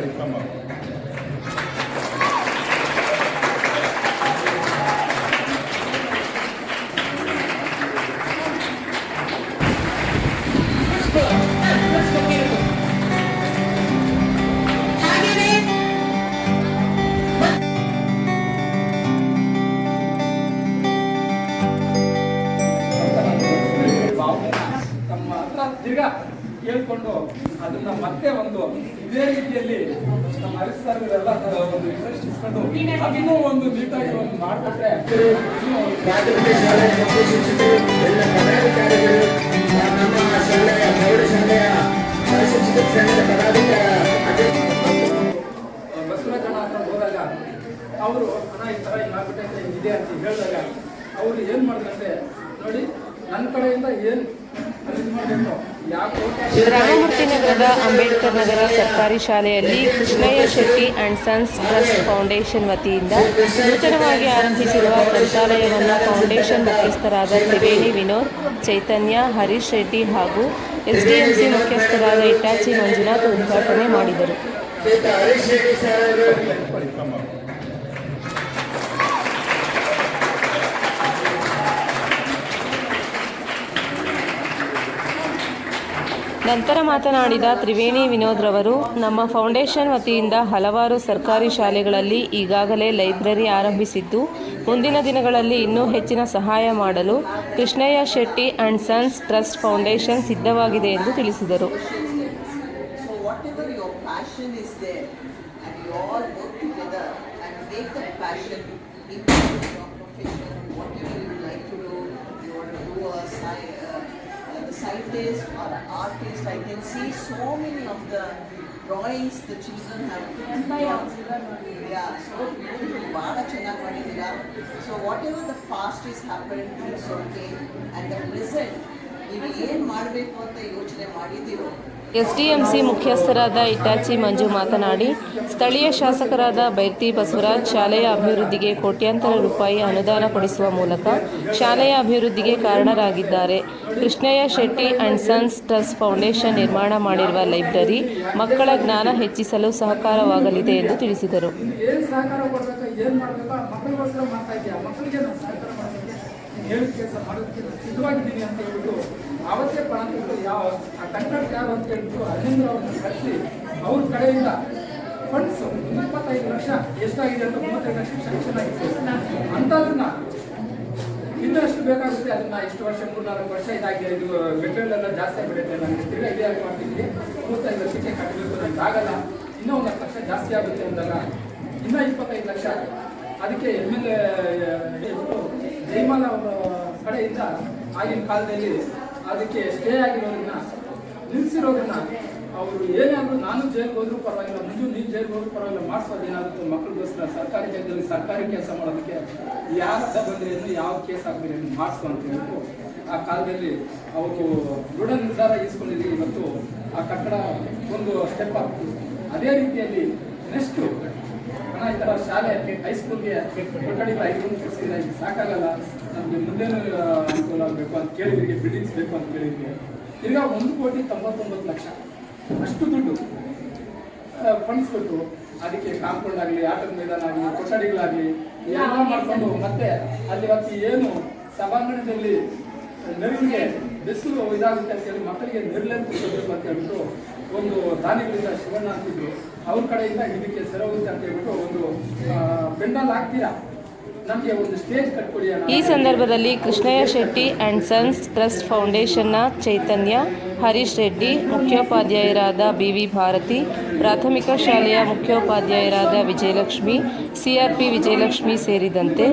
ಪರಿಶ್ರಮ ಭಾವನೆನ ತಮ್ಮ ಹತ್ರ ತಿರ್ಗಾ ಹೇಳ್ಕೊಂಡು ಅದನ್ನ ಮತ್ತೆ ಒಂದು ಇದೇ ರೀತಿಯಲ್ಲಿ ನಮ್ಮ ಹರೀಶ್ ಒಂದು ಇಂಟ್ರೆಸ್ಟ್ ಇಸ್ಕೊಂಡು ಅದನ್ನು ಒಂದು ನೀಟಾಗಿ ಒಂದು ಮಾಡಿಕೊಟ್ರೆ ಶಾಲೆಯ ಹೋದಾಗ ಅವರು, ಅಣ್ಣ, ಈ ಥರ ಹಿಂಗೆ ಆಗ್ಬಿಟ್ಟೈತೆ ಇದೆ ಅಂತ ಹೇಳಿದಾಗ ಅವರು ಏನು ಮಾಡಿದ್ರಂತೆ ನೋಡಿ ನನ್ನ ಕಡೆಯಿಂದ ಏನು ಇದು ಮಾಡಬೇಕು ಯಾಕೆ ರಾಮಮೂರ್ತಿ ನಗರದ ಅಂಬೇಡ್ಕರ್ ನಗರ ಸರ್ಕಾರಿ ಶಾಲೆಯಲ್ಲಿ Krishnaiah Shetty and Sons Trust Foundation ವತಿಯಿಂದ ನೂತನವಾಗಿ ಆರಂಭಿಸಿರುವ ಗ್ರಂಥಾಲಯವನ್ನು ಫೌಂಡೇಶನ್ ಮುಖ್ಯಸ್ಥರಾದ ತ್ರಿವೇಣಿ ವಿನೋದ್, ಚೈತನ್ಯ, ಹರೀಶ್ ರೆಡ್ಡಿ ಹಾಗೂ ಎಸ್ಡಿಎಂಸಿ ಮುಖ್ಯಸ್ಥರಾದ ಇಟಾಚಿ ಮಂಜುನಾಥ್ ಉದ್ಘಾಟನೆ ಮಾಡಿದರು. ನಂತರ ಮಾತನಾಡಿದ ತ್ರಿವೇಣಿ ವಿನೋದ್ ರವರು ನಮ್ಮ ಫೌಂಡೇಶನ್ ವತಿಯಿಂದ ಹಲವಾರು ಸರ್ಕಾರಿ ಶಾಲೆಗಳಲ್ಲಿ ಈಗಾಗಲೇ ಲೈಬ್ರರಿ ಆರಂಭಿಸಿದ್ದು ಮುಂದಿನ ದಿನಗಳಲ್ಲಿ ಇನ್ನೂ ಹೆಚ್ಚಿನ ಸಹಾಯ ಮಾಡಲು Krishnaiah Shetty and Sons Trust Foundation ಸಿದ್ಧವಾಗಿದೆ ಎಂದು ತಿಳಿಸಿದರು passion you like to do, you want to do a sci- uh, uh, the scientist or an artist, I can see so many of the drawings the children have drawn. Yeah, so beautiful, ಭಾಳ ಚೆನ್ನಾಗಿ ಮಾಡಿದ್ದೀರಾ so whatever the past is happen it's okay and the present ನೀವು ಏನು ಮಾಡಬೇಕು ಅಂತ ಯೋಚನೆ ಮಾಡಿದ್ದೀರೋ SDMC ಮುಖ್ಯಸ್ಥರಾದ Hitachi Manju ಮಾತನಾಡಿ, ಸ್ಥಳೀಯ ಶಾಸಕರಾದ ಬೈರ್ತಿ ಬಸವರಾಜ್ ಶಾಲೆಯ ಅಭಿವೃದ್ಧಿಗೆ ಕೋಟ್ಯಾಂತರ ರೂಪಾಯಿ ಅನುದಾನ ಕೊಡಿಸುವ ಮೂಲಕ ಶಾಲೆಯ ಅಭಿವೃದ್ಧಿಗೆ ಕಾರಣರಾಗಿದ್ದಾರೆ. Krishnaiah Shetty and Sons Trust Foundation ನಿರ್ಮಾಣ ಮಾಡಿರುವ ಲೈಬ್ರರಿ ಮಕ್ಕಳ ಜ್ಞಾನ ಹೆಚ್ಚಿಸಲು ಸಹಕಾರವಾಗಲಿದೆ ಎಂದು ತಿಳಿಸಿದರು. ಹೇಳಿದ ಕೆಲಸ ಮಾಡೋದಕ್ಕೆ ಸಿದ್ಧವಾಗಿದ್ದೀನಿ ಅಂತ ಹೇಳ್ಬಿಟ್ಟು ಅವತ್ತೇ ಕೊಟ್ಟು ಯಾವ ಆ ಕಂಟ್ರಾಕ್ಟ್ ಯಾರು ಅಂತ ಹೇಳ್ಬಿಟ್ಟು ಅರವಿಂದ್ರ ಅವ್ರನ್ನ ಕರೆಸಿ ಅವ್ರ ಕಡೆಯಿಂದ ಫಂಡ್ಸ್ ಇಪ್ಪತ್ತೈದು ಲಕ್ಷ ಎಷ್ಟಾಗಿದೆ ಅಂತ ಮೂವತ್ತೈದು ಲಕ್ಷ ಶಾಂಕ್ಷನ್ ಆಗಿದೆ ಅಂಥದನ್ನ ಇನ್ನಷ್ಟು ಬೇಕಾಗುತ್ತೆ, ಅದನ್ನ ಇಷ್ಟು ವರ್ಷ, ಮೂರ್ನಾಲ್ಕು ವರ್ಷ ಇದಾಗಿದೆ. ಇದು ಮೆಟೀರಿಯಲ್ ಎಲ್ಲ ಜಾಸ್ತಿ ಆಗಿಬಿಡುತ್ತೆ ನನಗೆ ತಿರ್ಗಾ ಇದೇ ಮಾಡ್ತಿದ್ವಿ. ಮೂವತ್ತೈದು ಲಕ್ಷಕ್ಕೆ ಕಟ್ಟಬೇಕು ನನಗೆ ಆಗಲ್ಲ. ಇನ್ನೂ ಒಂದು ಲಕ್ಷ ಜಾಸ್ತಿ ಆಗುತ್ತೆ ಅಂದಾಗ ಇನ್ನೂ ಇಪ್ಪತ್ತೈದು ಲಕ್ಷ ಅದಕ್ಕೆ ಎಂ ಎಲ್ ಎ ಜೈಮಾಲ ಅವರ ಕಡೆಯಿಂದ ಆಗಿನ ಕಾಲದಲ್ಲಿ ಅದಕ್ಕೆ ಸ್ಟೇ ಆಗಿರೋದನ್ನ ನಿಲ್ಲಿಸಿರೋದನ್ನ ಅವರು ಏನಾದರೂ ನಾನು ಜೈಲ್ಗೆ ಹೋದ್ರೂ ಪರವಾಗಿಲ್ಲ ಮುಂಜು ನೀನು ಜೈಲ್ಗೆ ಹೋದ್ರೂ ಪರವಾಗಿಲ್ಲ, ಮಾಡಿಸೋದು ಏನಾಗುತ್ತೆ ಮಕ್ಕಳಿಗೋಸ್ಕರ ಸರ್ಕಾರಿ ಜಾಗದಲ್ಲಿ ಸರ್ಕಾರಿ ಕೆಲಸ ಮಾಡೋದಕ್ಕೆ ಯಾರ ಬಂದ್ರೇನು ಯಾವ ಕೇಸ್ ಹಾಕಿದ್ರೇನು ಮಾಡಿಸು ಅಂತ ಹೇಳ್ಬಿಟ್ಟು ಆ ಕಾಲದಲ್ಲಿ ಅವರು ದೃಢ ನಿರ್ಧಾರ ಇಸ್ಕೊಂಡಿದ್ದೀವಿ ಇವತ್ತು ಆ ಕಟ್ಟಡ ಒಂದು ಸ್ಟೆಪ್ ಆಗ್ತದೆ ಅದೇ ರೀತಿಯಲ್ಲಿ ನೆಕ್ಸ್ಟು ಹಣ ಈ ಥರ ಶಾಲೆ ಹೈಸ್ಕೂಲ್ಗೆ ಕೊಠಡಿಗಳು ಐದು ಕೊಡಿಸಿದ್ರೆ ಇದು ಸಾಕಾಗಲ್ಲ. ನಮಗೆ ಮುಂದೇನು ಅನುಕೂಲ ಆಗಬೇಕು ಅಂತ ಕೇಳಿದ್ರಿಗೆ ಬಿಲ್ಡಿಂಗ್ಸ್ ಬೇಕು ಅಂತ ಕೇಳಿದ್ರಿ ಈಗ ಒಂದು ಕೋಟಿ ತೊಂಬತ್ತೊಂಬತ್ತು ಲಕ್ಷ. ಅಷ್ಟು ದುಡ್ಡು. ಫಂಡ್ಸ್ ಕೊಟ್ಟು ಅದಕ್ಕೆ ಕಾಂಪೌಂಡ್ ಆಗಲಿ ಆಟದ ಮೈದಾನ ಆಗಲಿ ಕೊಠಡಿಗಳಾಗಲಿ ಎಲ್ಲ ಮಾಡಿಕೊಂಡು ಮತ್ತೆ ಅಲ್ಲಿ ಇವತ್ತು ಏನು ಸಭಾಂಗಣದಲ್ಲಿ ನೆರವಿಗೆ ಬಿಸಿಲು ಇದಾಗುತ್ತೆ ಅಂತ ಹೇಳಿ ಮಕ್ಕಳಿಗೆ ಕೊಡಬೇಕು ಅಂತ ಹೇಳ್ಬಿಟ್ಟು ಒಂದು ದಾನಿಗಳಿಂದ ಶಿವಣ್ಣ ಅಂತಿದ್ರು. ಅವ್ರ ಕಡೆಯಿಂದ ಇದಕ್ಕೆ ಸರೋಗುತ್ತೆ ಅಂತ ಹೇಳ್ಬಿಟ್ಟು ಒಂದು ಪೆಂಡಲ್ ಹಾಕ್ತೀರಾ? ಈ ಸಂದರ್ಭದಲ್ಲಿ Krishnaiah Shetty and sons trust ಫೌಂಡೇಶನ್ನ Chaitanya, Harish Reddy, ಮುಖ್ಯೋಪಾಧ್ಯಾಯರಾದ ಬಿವಿ ಭಾರತಿ, ಪ್ರಾಥಮಿಕ ಶಾಲೆಯ ಮುಖ್ಯೋಪಾಧ್ಯಾಯರಾದ ವಿಜಯಲಕ್ಷ್ಮಿ, ಸಿಆರ್ಪಿ ವಿಜಯಲಕ್ಷ್ಮಿ ಸೇರಿದಂತೆ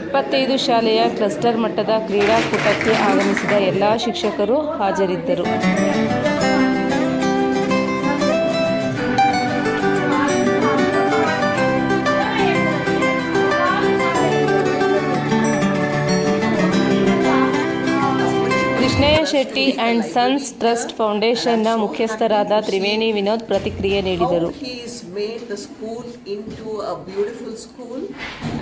ಇಪ್ಪತ್ತೈದು ಶಾಲೆಯ ಕ್ಲಸ್ಟರ್ ಮಟ್ಟದ ಕ್ರೀಡಾಕೂಟಕ್ಕೆ ಆಗಮಿಸಿದ ಎಲ್ಲ ಶಿಕ್ಷಕರು ಹಾಜರಿದ್ದರು. Krishnayya Shetty and sons trust ಫೌಂಡೇಶನ್ನ ಮುಖ್ಯಸ್ಥರಾದ ತ್ರಿವೇಣಿ ವಿನೋದ್ ಪ್ರತಿಕ್ರಿಯೆ ನೀಡಿದರು How he's made the school into a beautiful school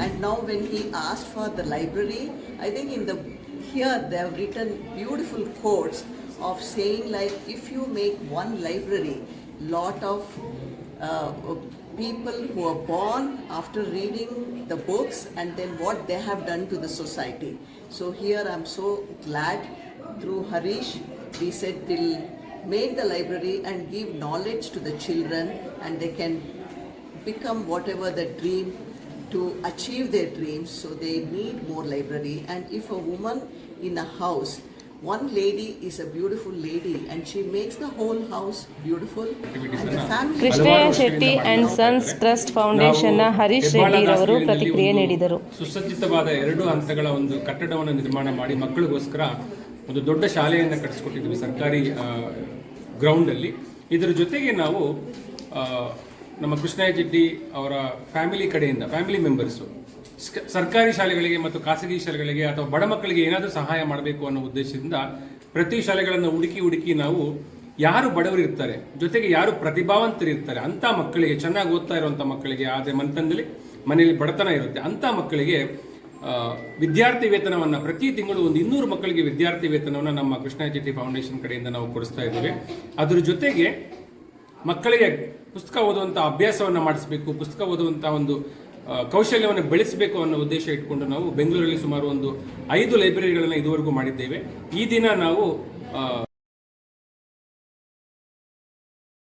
and now when he asked for the library, I think in the here they have written beautiful quotes of saying like if you make one library, lot of uh, people who are born after reading the books and then what they have done to the society. So here I'm so glad through Harish, we said we'll make the library and give knowledge to the children and they can become whatever the dream to achieve their dreams. So they need more library. And if a woman in a house, one lady is a beautiful lady and she makes the whole house beautiful and the family Krishnaiah Shetty and sons trust ಫೌಂಡೇಶನ್ನ Harish ರೆಡ್ಡಿರವರು ಪ್ರತಿಕ್ರಿಯೆ ನೀಡಿದರು ಸುಸಜ್ಜಿತವಾದ ಎರಡು ಹಂತಗಳ ಒಂದು ಕಟ್ಟಡವನ್ನು ನಿರ್ಮಾಣ ಮಾಡಿ ಮಕ್ಕಳಿಗೋಸ್ಕರ ಒಂದು ದೊಡ್ಡ ಶಾಲೆಯನ್ನು ಕಟ್ಟಿಸ್ಕೊಟ್ಟಿದ್ವಿ ಸರ್ಕಾರಿ ಗ್ರೌಂಡ್ ಅಲ್ಲಿ ಇದರ ಜೊತೆಗೆ ನಾವು ನಮ್ಮ ಕೃಷ್ಣಯ್ಯ ಅವರ ಫ್ಯಾಮಿಲಿ ಕಡೆಯಿಂದ, ಫ್ಯಾಮಿಲಿ ಮೆಂಬರ್ಸು ಸರ್ಕಾರಿ ಶಾಲೆಗಳಿಗೆ ಮತ್ತು ಖಾಸಗಿ ಶಾಲೆಗಳಿಗೆ ಅಥವಾ ಬಡ ಮಕ್ಕಳಿಗೆ ಏನಾದರೂ ಸಹಾಯ ಮಾಡಬೇಕು ಅನ್ನೋ ಉದ್ದೇಶದಿಂದ ಪ್ರತಿ ಶಾಲೆಗಳನ್ನು ಹುಡುಕಿ ಹುಡುಕಿ ನಾವು ಯಾರು ಬಡವರು ಇರ್ತಾರೆ, ಜೊತೆಗೆ ಯಾರು ಪ್ರತಿಭಾವಂತರು ಇರ್ತಾರೆ ಅಂತ ಮಕ್ಕಳಿಗೆ, ಚೆನ್ನಾಗಿ ಓದ್ತಾ ಇರುವಂಥ ಮಕ್ಕಳಿಗೆ, ಆದರೆ ಮನೆತನದಲ್ಲಿ ಮನೆಯಲ್ಲಿ ಬಡತನ ಇರುತ್ತೆ ಅಂತ ಮಕ್ಕಳಿಗೆ ವಿದ್ಯಾರ್ಥಿ ವೇತನವನ್ನು ಪ್ರತಿ ತಿಂಗಳು ಒಂದು ಇನ್ನೂರು ಮಕ್ಕಳಿಗೆ ವಿದ್ಯಾರ್ಥಿ ವೇತನವನ್ನು ನಮ್ಮ ಕೃಷ್ಣ ಫೌಂಡೇಶನ್ ಕಡೆಯಿಂದ ನಾವು ಕೊಡಿಸ್ತಾ ಇದ್ದೇವೆ. ಅದರ ಜೊತೆಗೆ ಮಕ್ಕಳಿಗೆ ಪುಸ್ತಕ ಓದುವಂಥ ಅಭ್ಯಾಸವನ್ನು ಮಾಡಿಸಬೇಕು, ಪುಸ್ತಕ ಓದುವಂಥ ಒಂದು ಕೌಶಲ್ಯವನ್ನು ಬೆಳೆಸಬೇಕು ಅನ್ನೋ ಉದ್ದೇಶ ಇಟ್ಕೊಂಡು ನಾವು ಬೆಂಗಳೂರಲ್ಲಿ ಸುಮಾರು ಒಂದು ಐದು ಲೈಬ್ರರಿಗಳನ್ನು ಇದುವರೆಗೂ ಮಾಡಿದ್ದೇವೆ. ಈ ದಿನ ನಾವು